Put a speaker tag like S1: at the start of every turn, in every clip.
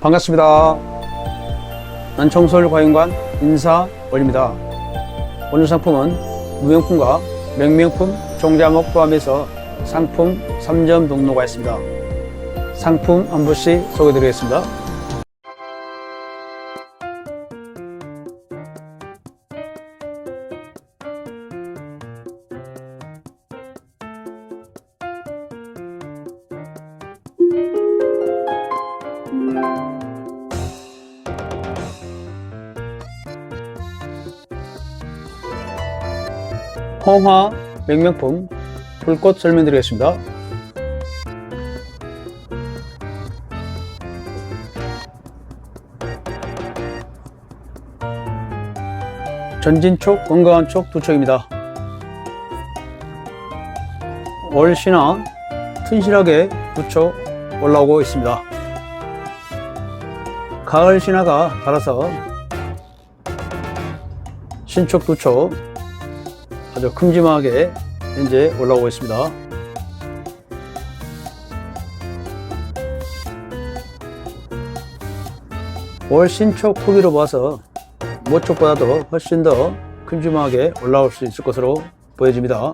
S1: 반갑습니다. 난청솔 과인관 인사 올립니다. 오늘 상품은 무명품과 명명품 종자목 포함해서 상품 3점 등록가 있습니다. 상품 한 분씩 소개드리겠습니다. 홍화 명명품 불꽃 설명드리겠습니다. 전진촉, 건강한 촉 두 촉입니다. 월시나 튼실하게 두촉 올라오고 있습니다. 가을 신화가 달아서 신촉 두촉 아주 큼지막하게 현재 올라오고 있습니다. 월 신촉 크기로 봐서 모촉보다도 훨씬 더 큼지막하게 올라올 수 있을 것으로 보여집니다.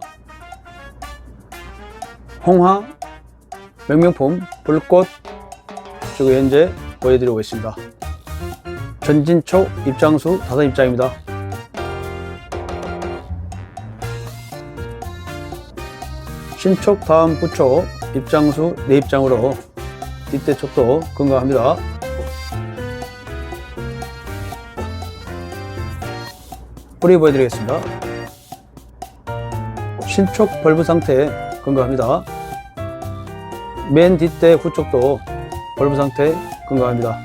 S1: 홍화 명명품 불꽃 지금 현재 보여드리고 있습니다. 전진촉 입장수 다섯 입장입니다. 신촉 다음 부촉 입장수 네 입장으로 뒷대 촉도 건강합니다. 뿌리 보여드리겠습니다. 신촉 벌브 상태 건강합니다. 맨 뒷대 후촉도 벌브 상태 건강합니다.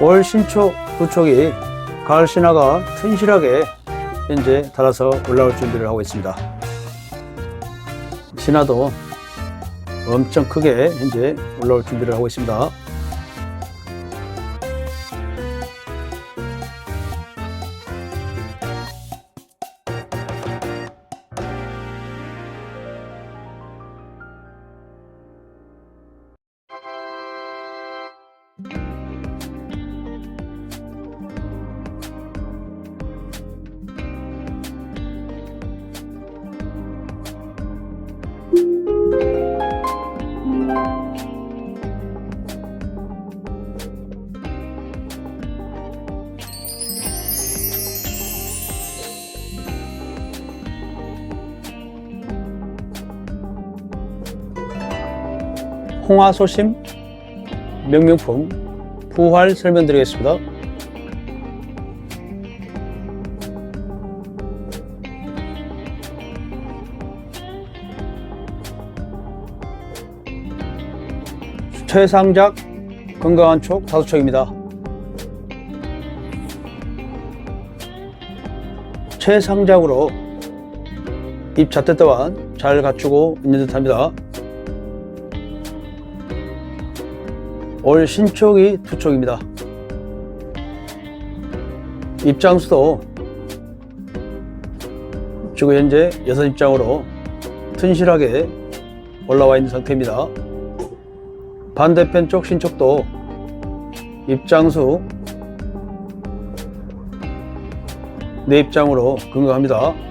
S1: 올 신촉 두촉이 가을 신화가 튼실하게 현재 달아서 올라올 준비를 하고 있습니다. 신화도 엄청 크게 현재 올라올 준비를 하고 있습니다. 홍화소심 명명품 부활 설명드리겠습니다. 최상작 건강한 촉 다섯 촉입니다. 최상작으로 입 잣대 또한 잘 갖추고 있는 듯합니다. 올 신촉이 두 촉입니다. 입장수도 지금 현재 여섯 입장으로 튼실하게 올라와 있는 상태입니다. 반대편 쪽 신촉도 입장수 네 입장으로 건강합니다.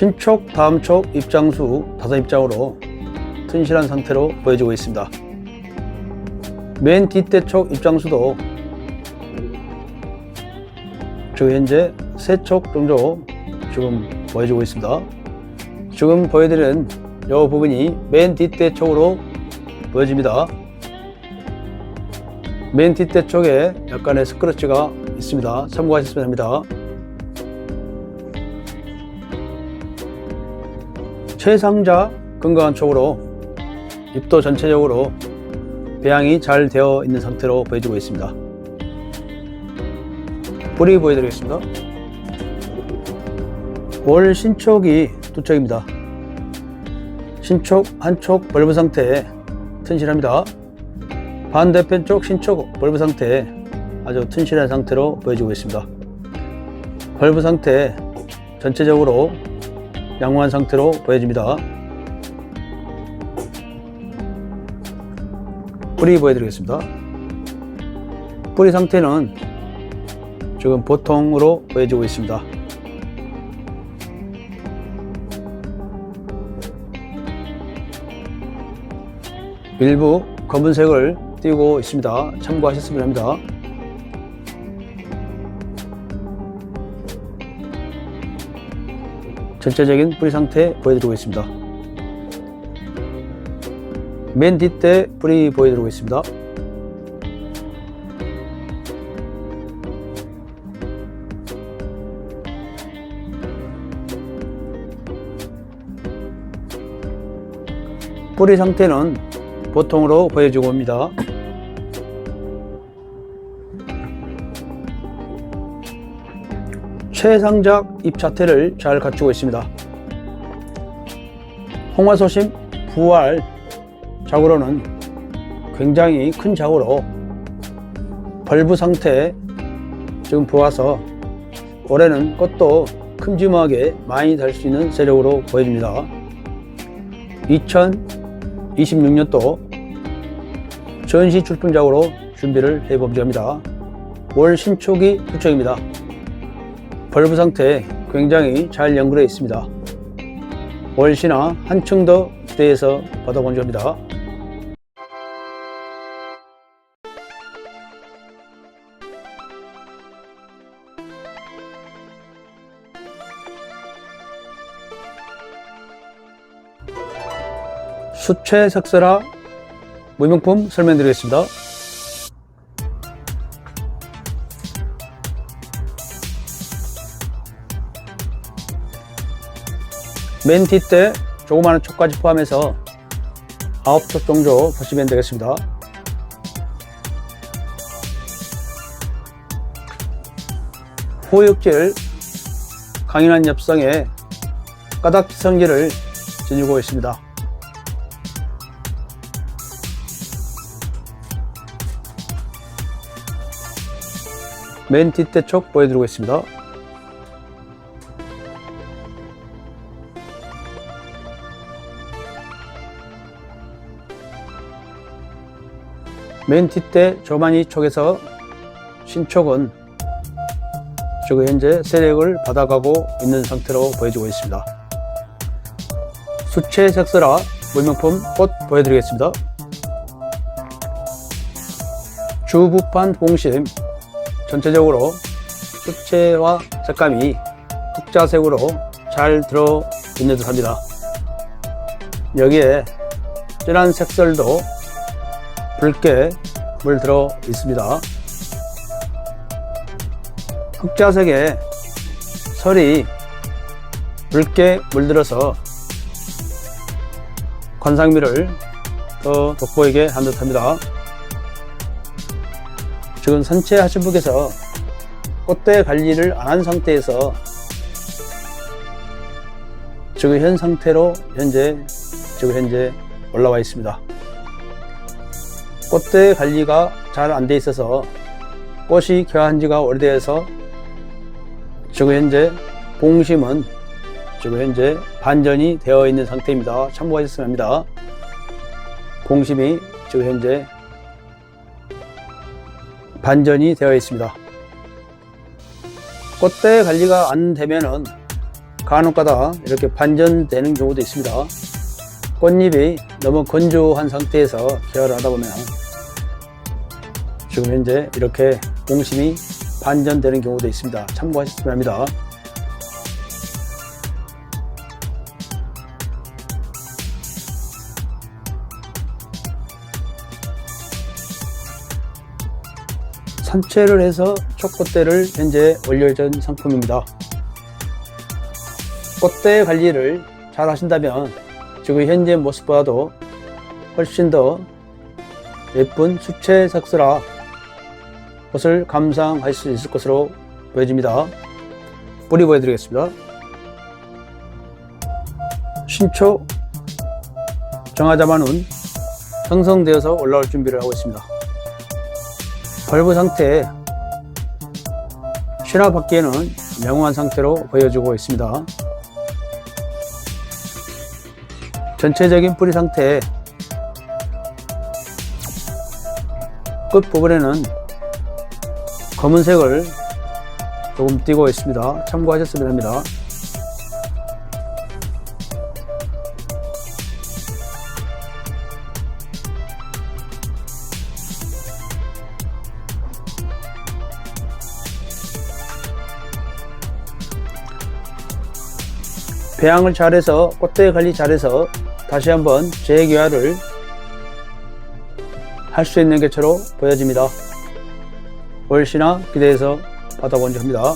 S1: 신촉, 다음 촉, 입장수 다섯 입장으로 튼실한 상태로 보여지고 있습니다. 맨 뒷대 촉 입장수도 지금 현재 세촉 정도 지금 보여지고 있습니다. 지금 보여드리는 이 부분이 맨 뒷대 쪽으로 보여집니다. 맨 뒷대 쪽에 약간의 스크래치가 있습니다. 참고하셨으면 합니다. 최상자 건강한 쪽으로 입도 전체적으로 배양이 잘 되어 있는 상태로 보여지고 있습니다. 뿌리 보여드리겠습니다. 월 신촉이 두 촉입니다. 신촉 한촉 벌브 상태 튼실합니다. 반대편 쪽 신촉 벌브 상태 아주 튼실한 상태로 보여지고 있습니다. 벌브 상태 전체적으로 양호한 상태로 보여집니다. 뿌리 보여드리겠습니다. 뿌리 상태는 지금 보통으로 보여지고 있습니다. 일부 검은색을 띄고 있습니다. 참고하셨으면 합니다. 전체적인 뿌리 상태 보여드리고 있습니다. 맨 뒷대 뿌리 보여드리고 있습니다. 뿌리 상태는 보통으로 보여지고 옵니다. 최상작 잎 자태를 잘 갖추고 있습니다. 홍화소심 부활 자구로는 굉장히 큰 자구로 벌브 상태 지금 보아서 올해는 꽃도 큼지막하게 많이 달 수 있는 세력으로 보여집니다. 2026년도 전시 출품작으로 준비를 합니다. 올 신초기 투척입니다. 벌브 상태 굉장히 잘 연구되어 있습니다. 월시나 한층 더 기대해서 받아본 점입니다. 수채 색소라 무명품 설명드리겠습니다. 맨 뒷대 조그마한 촉까지 포함해서 아홉 촉 정도 보시면 되겠습니다. 호육질 강인한 엽성에 까닥 성질을 지니고 있습니다. 맨 뒷대 촉 보여드리고 있습니다. 맨 뒷대 조만이 촉에서 신촉은 지금 현재 세력을 받아가고 있는 상태로 보여지고 있습니다. 수채 색소라 물명품 꽃 보여드리겠습니다. 주부판 봉심 전체적으로 수채와 색감이 흑자색으로 잘 들어 있는 듯 합니다. 여기에 진한 색설도 붉게 물들어 있습니다. 흑자색에 설이 붉게 물들어서 관상미를 더 돋보이게 한 듯합니다. 지금 산채하신 분께서 꽃대 관리를 안 한 상태에서 지금 현 상태로 현재 지금 현재 올라와 있습니다. 꽃대 관리가 잘 안 돼 있어서 꽃이 개화한 지가 오래되어서 지금 현재 봉심은 지금 현재 반전이 되어 있는 상태입니다. 참고하셨으면 합니다. 봉심이 지금 현재 반전이 되어 있습니다. 꽃대 관리가 안 되면은 간혹가다 이렇게 반전되는 경우도 있습니다. 꽃잎이 너무 건조한 상태에서 케어를 하다 보면 지금 현재 이렇게 공심이 반전되는 경우도 있습니다. 참고하셨으면 합니다. 산채를 해서 촉꽃대를 현재 올려준 상품입니다. 꽃대 관리를 잘 하신다면 지금 현재 모습보다도 훨씬 더 예쁜 수채 색소라 것을 감상할 수 있을 것으로 보여집니다. 뿌리 보여드리겠습니다. 신초 정하자마는 형성되어서 올라올 준비를 하고 있습니다. 벌브 상태 신화 받기에는 명확한 상태로 보여주고 있습니다. 전체적인 뿌리 상태 끝부분에는 검은색을 조금 띄고 있습니다. 참고하셨으면 합니다. 배양을 잘해서 꽃대 관리 잘해서 다시 한번 재개화를 할 수 있는 개체로 보여집니다. 월시나 기대해서 받아본 지 합니다.